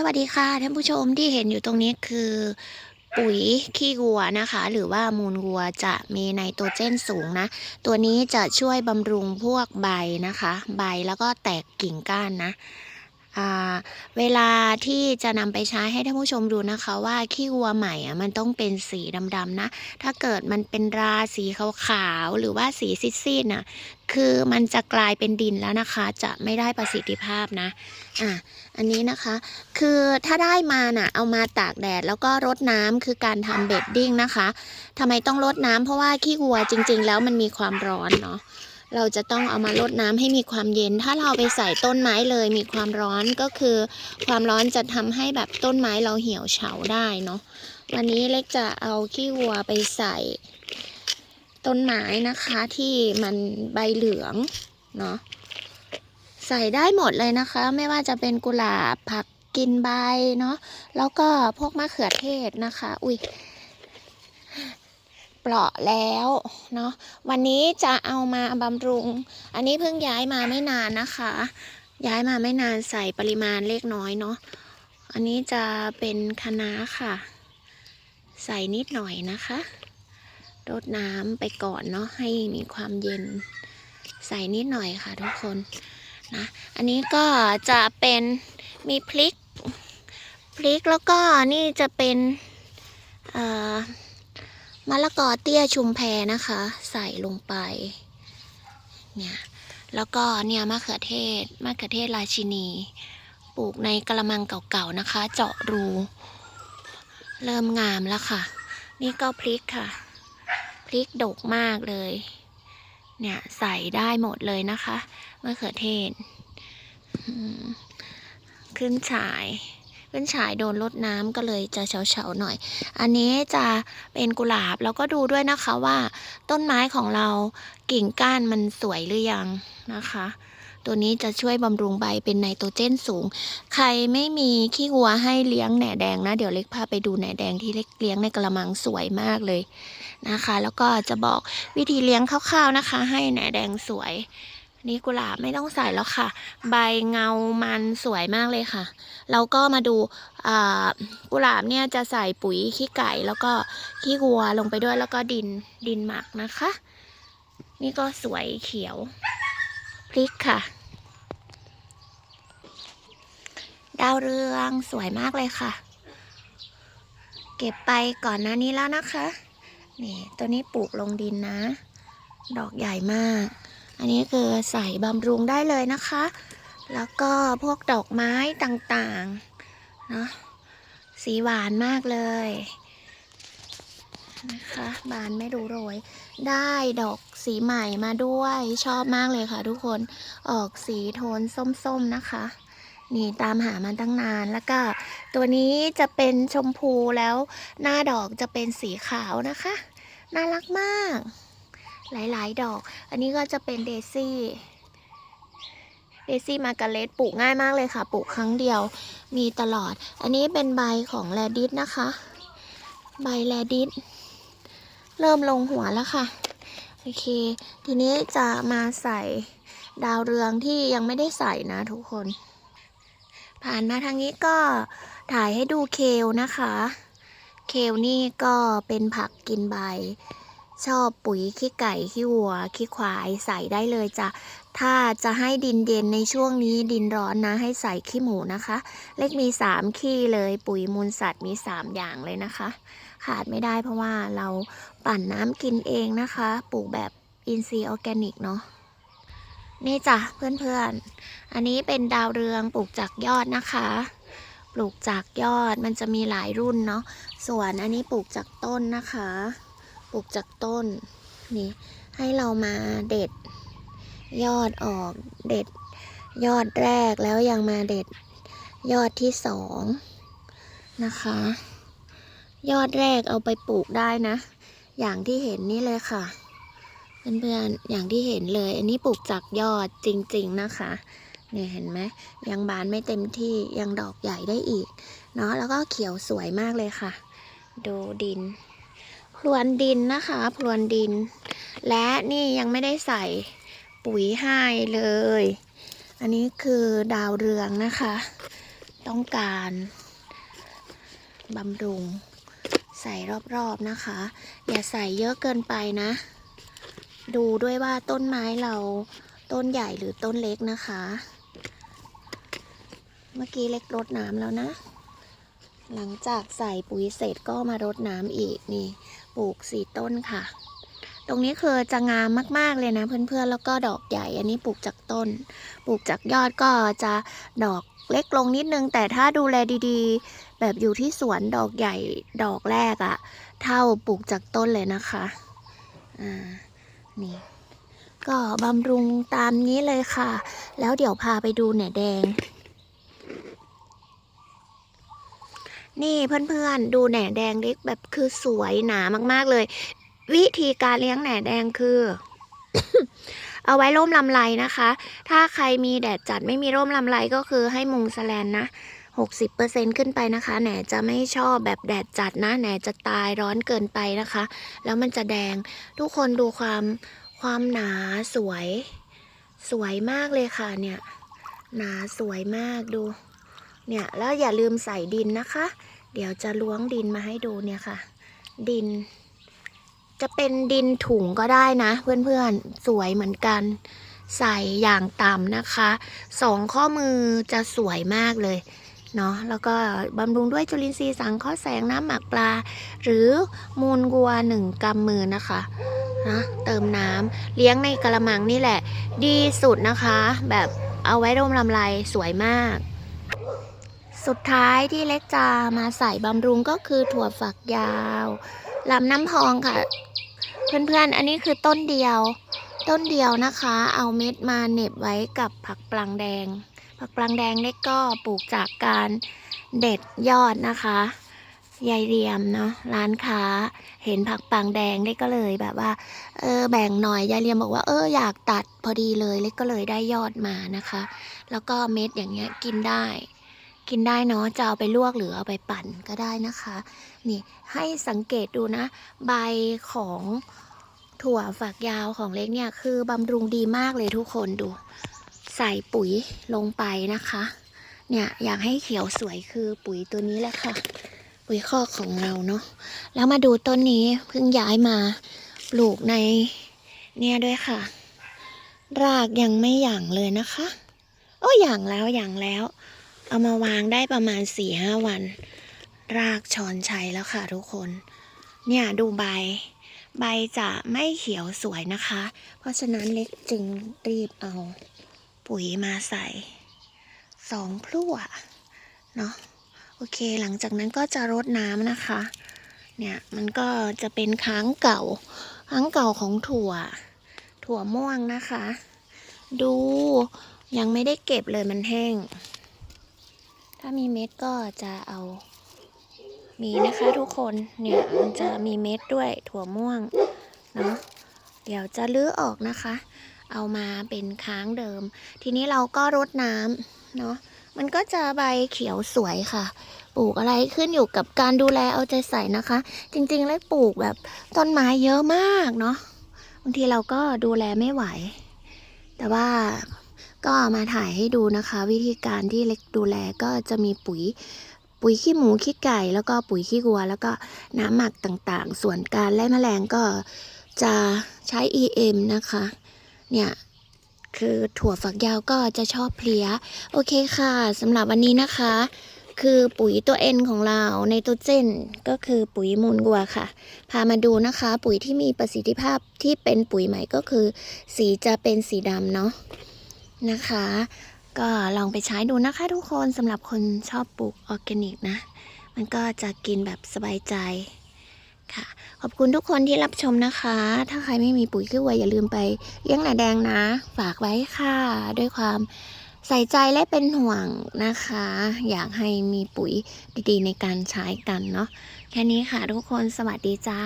สวัสดีค่ะท่านผู้ชมที่เห็นอยู่ตรงนี้คือ ปุ๋ยขี้วัวนะคะ หรือว่ามูลวัวจะมีไนโตรเจนสูงนะ ตัวนี้จะช่วยบำรุงพวกใบนะคะ ใบแล้วก็แตกกิ่งก้านนะ เวลาที่จะนำไปใช้ให้ท่านผู้ชมดูนะคะ ว่าขี้วัวใหม่อะมันต้องเป็นสีดำๆนะ ถ้าเกิดมันเป็นราสีขาวๆหรือว่าสีซีดๆน่ะคือมันจะกลายเป็นดินแล้วนะคะ จะไม่ได้ประสิทธิภาพนะอะอันนี้นะคะ คือถ้าได้มาน่ะเอามาตากแดดแล้วก็รดน้ำคือการทำเบดดิ้งนะคะทำไมต้องรดน้ำเพราะว่าขี้วัวจริง ๆ แล้วมันมีความร้อนเนาะ เราจะต้องเอามารดน้ำให้มีความเย็น ถ้าเราไปใส่ต้นไม้เลยมีความร้อนก็คือ ความร้อนจะทำให้แบบต้นไม้เราเหี่ยวเฉาได้เนาะวันนี้เล็กจะเอาขี้วัวไปใส่ ต้นไม้นะคะที่มันใบเหลืองเนาะใส่ได้หมดเลยนะคะ ไม่ว่าจะเป็นกุหลาบผักกินใบเนาะแล้วก็พวกมะเขือเทศนะคะ อุ้ย ปราะแล้วเนาะวันนี้จะเอามาบำรุง อันนี้เพิ่งย้ายมาไม่นานนะคะ ย้ายมาไม่นานใส่ปริมาณเล็กน้อยเนาะอันนี้จะเป็นคะน้าค่ะ ใส่นิดหน่อยนะคะรดน้ำไปก่อนเนาะให้มีความเย็น ใส่นิดหน่อยค่ะทุกคนนะอันนี้ก็จะเป็นมีพริก พริกแล้วก็นี่จะเป็นเอ่อ มะละกอเตี้ยชุมแพนะคะ ใส่ลงไป เนี่ย แล้วก็เนี่ยมะเขือเทศมะเขือเทศราชินี ปลูกในกระมังเก่าๆนะคะ เจาะรู เริ่มงามแล้วค่ะ นี่ก็พริกค่ะ พริกดกมากเลย เนี่ยใส่ได้หมดเลยนะคะมะเขือเทศขึ้นฉาย ขึ้นฉายโดนรดน้ำก็เลยจะเฉาๆหน่อย อันนี้จะเป็นกุหลาบแล้วก็ดูด้วยนะคะว่า ต้นไม้ของเรากิ่งก้านมันสวยหรือยังนะคะ ตัวนี้จะช่วยบำรุงใบเป็นไนโตรเจนสูง ใครไม่มีขี้วัวให้เลี้ยงแหน่แดงนะ เดี๋ยวเล็กพาไปดูแหน่แดงที่เล็กเลี้ยงในกระมังสวยมากเลยนะคะ แล้วก็จะบอกวิธีเลี้ยงคร่าวๆนะคะ ให้แหน่แดงสวย นี่กุหลาบไม่ต้องใส่แล้วค่ะ ใบเงามันสวยมากเลยค่ะ แล้วก็มาดูกุหลาบเนี่ยจะใส่ปุ๋ยขี้ไก่แล้วก็ขี้วัวลงไปด้วยแล้วก็ดินดินหมักนะคะ นี่ก็สวยเขียวพริกค่ะ ดาวเรืองสวยมากเลยค่ะ เก็บไปก่อนหน้านี้แล้วนะคะ นี่ตัวนี้ปลูกลงดินนะ ดอกใหญ่มาก อันนี้คือใส่บำรุงได้เลยนะคะ แล้วก็พวกดอกไม้ต่างๆเนาะสีหวานมากเลยนะคะบานไม่รู้โรย ได้ดอกสีใหม่มาด้วยชอบมากเลยค่ะทุกคนออกสีโทนส้มๆนะคะ นี่ตามหามาตั้งนานแล้วก็ ตัวนี้จะเป็นชมพูแล้ว หน้าดอกจะเป็นสีขาวนะคะ น่ารักมาก หลายๆ ดอก อันนี้ก็จะเป็นเดซี่ เดซี่มาการเล็ตปลูกง่ายมากเลยค่ะ ปลูกครั้งเดียวมีตลอด อันนี้เป็นใบของแรดิสนะคะ ใบแรดิสเริ่มลงหัวแล้วค่ะ โอเค ทีนี้จะมาใส่ดาวเรืองที่ยังไม่ได้ใส่นะทุกคน ผ่านมาทางนี้ก็ถ่ายให้ดูเคลนะคะ เคลนี่ก็เป็นผักกินใบ ชอบปุ๋ยขี้ไก่ขี้วัวขี้ควายใส่ได้เลยจ้ะถ้าจะให้ดินเย็นในช่วงนี้ดินร้อนนะ ให้ใส่ขี้หมูนะคะ เล็กมี 3 ขี้เลยปุ๋ยมูลสัตว์มี 3 อย่างเลยนะคะ ขาดไม่ได้เพราะว่าเราปั่นน้ำกินเองนะคะปลูกแบบอินทรีย์ออร์แกนิกเนาะนี่จ้ะเพื่อนๆ อันนี้เป็นดาวเรืองปลูกจากยอดนะคะ ปลูกจากยอดมันจะมีหลายรุ่นเนาะส่วนอันนี้ปลูกจากต้นนะคะ ปลูกจากต้นนี่ให้เรามาเด็ดยอดออกเด็ดยอดแรกแล้วยังมาเด็ดยอดที่สองนะคะ ยอดแรกเอาไปปลูกได้นะ อย่างที่เห็นนี่เลยค่ะเพื่อนๆอย่างที่เห็นเลย อันนี้ปลูกจากยอดจริง ๆนะคะเนี่ยเห็นไหมยังบานไม่เต็มที่ยังดอกใหญ่ได้อีก เนาะแล้วก็เขียวสวยมากเลยค่ะ ดูดิน พรวนดินนะคะพรวนดิน และนี่ยังไม่ได้ใส่ปุ๋ยให้เลย อันนี้คือดาวเรืองนะคะ ต้องการบำรุงใส่รอบๆนะคะ อย่าใส่เยอะเกินไปนะ ดูด้วยว่าต้นไม้เราต้นใหญ่หรือต้นเล็กนะคะ เมื่อกี้เล็กรดน้ำแล้วนะ หลังจากใส่ปุ๋ยเสร็จก็มารดน้ำอีกนี่ ปลูกสี่ต้นค่ะ ตรงนี้คือจะงามมาก ๆ เลยนะเพื่อนๆ แล้วก็ดอกใหญ่ อันนี้ปลูกจากต้น ปลูกจากยอดก็จะดอกเล็กลงนิดนึง แต่ถ้าดูแลดีๆ แบบอยู่ที่สวนดอกใหญ่ดอกแรกอะเท่าปลูกจากต้นเลยนะคะ อ่า นี่ ก็บำรุงตามนี้เลยค่ะ แล้วเดี๋ยวพาไปดูแหน่แดง นี่เพื่อนๆ ดูแหน่แดงเล็กแบบคือสวยหนามากๆเลย วิธีการเลี้ยงแหน่แดงคือ เอาไว้ร่มลำไรนะคะ ถ้าใครมีแดดจัดไม่มีร่มลำไรก็คือให้มุงสแลนนะ60%ขึ้นไปนะคะ แหน่จะไม่ชอบแบบแดดจัดนะ แหน่จะตายร้อนเกินไปนะคะ แล้วมันจะแดง ทุกคนดูความความหนาสวย สวยมากเลยค่ะเนี่ย หนาสวยมากดู เนี่ย แล้วอย่าลืมใส่ดินนะคะ เดี๋ยวจะล้วงดินมาให้ดูเนี่ยค่ะ ดิน จะเป็นดินถุงก็ได้นะ เพื่อนๆสวยเหมือนกัน ใส่อย่างต่ำนะคะสองข้อมือจะสวยมากเลยเนาะแล้วก็บำรุงด้วยจุลินทรีย์สังเคราะห์แสงน้ำหมักปลา หรือมูลวัวหนึ่งกำมือนะคะนะเติมน้ำเลี้ยงในกระมังนี่แหละ ดีสุดนะคะ แบบเอาไว้ร่มลำไรสวยมาก สุดท้ายที่เล็กจะมาใส่บำรุงก็คือถั่วฝักยาวลำน้ำพองค่ะ เพื่อนๆ อันนี้คือต้นเดียว ต้นเดียวนะคะ เอาเม็ดมาเน็บไว้กับผักปลังแดง ผักปลังแดงเล็กก็ปลูกจากการเด็ดยอดนะคะยายเรียมเนาะร้านค้าเห็นผักปลังแดงเล็กก็เลยแบบว่า เออแบ่งหน่อยยายเรียมบอกว่าเอออยากตัดพอดีเลยเล็กก็เลยได้ยอดมานะคะ แล้วก็เม็ดอย่างเงี้ยกินได้ กินได้เนาะจะเอาไปลวกหรือเอาไปปั่นก็ได้นะคะ นี่ให้สังเกตดูนะ ใบของถั่วฝักยาวของเล็กเนี่ย คือบำรุงดีมากเลยทุกคนดู ใส่ปุ๋ยลงไปนะคะ เนี่ยอยากให้เขียวสวยคือปุ๋ยตัวนี้แหละค่ะ ปุ๋ยคอกของเราเนาะแล้วมาดูต้นนี้เพิ่งย้ายมาปลูกในเนี่ยด้วยค่ะ รากยังไม่หย่างเลยนะคะ โอ้หย่างแล้วหย่างแล้ว เอามาวางได้ประมาณสี่ห้าวัน รากชอนชัยแล้วค่ะทุกคน เนี่ยดูใบ ใบจะไม่เขียวสวยนะคะ เพราะฉะนั้นเล็กจึงรีบเอาปุ๋ยมาใส่สองพลั่วเนาะโอเคหลังจากนั้นก็จะรดน้ำนะคะ เนี่ยมันก็จะเป็นค้างเก่า ค้างเก่าของถั่ว ถั่วม่วงนะคะ ดูยังไม่ได้เก็บเลยมันแห้ง ถ้ามีเม็ดก็จะเอามีนะคะทุกคนเนี่ยมันจะมีเม็ดด้วยถั่วม่วงเนาะเดี๋ยวจะลื้อออกนะคะ เอามาเป็นค้างเดิม ทีนี้เราก็รดน้ำเนาะมันก็จะใบเขียวสวยค่ะ ปลูกอะไรขึ้นอยู่กับการดูแลเอาใจใส่นะคะ จริงๆแล้วปลูกแบบต้นไม้เยอะมากเนาะบางทีเราก็ดูแลไม่ไหว แต่ว่า ก็มาถ่ายให้ดูนะคะ วิธีการที่เล็กดูแลก็จะมีปุ๋ยปุ๋ยขี้หมูขี้ไก่ แล้วก็ปุ๋ยขี้วัว แล้วก็น้ำหมักต่างๆ ส่วนการไล่แมลงก็จะใช้ EM นะคะ เนี่ยคือถั่วฝักยาวก็จะชอบเพลี้ยโอเคค่ะสำหรับวันนี้นะคะ คือปุ๋ยตัวเอ็นของเราในตัวเจนก็คือปุ๋ยมูลวัวค่ะ พามาดูนะคะ ปุ๋ยที่มีประสิทธิภาพที่เป็นปุ๋ยใหม่ก็คือ สีจะเป็นสีดำเนาะ นะคะ ก็ลองไปใช้ดูนะคะทุกคนสำหรับคนชอบปลูกออร์แกนิกนะ มันก็จะกินแบบสบายใจค่ะ ขอบคุณทุกคนที่รับชมนะคะ ถ้าใครไม่มีปุ๋ยขี้วัวอย่าลืมไปเลี้ยงหนาแดงนะ ฝากไว้ค่ะ ด้วยความใส่ใจและเป็นห่วงนะคะ อยากให้มีปุ๋ยดีๆในการใช้กันเนาะแค่นี้ค่ะทุกคนสวัสดีจ้า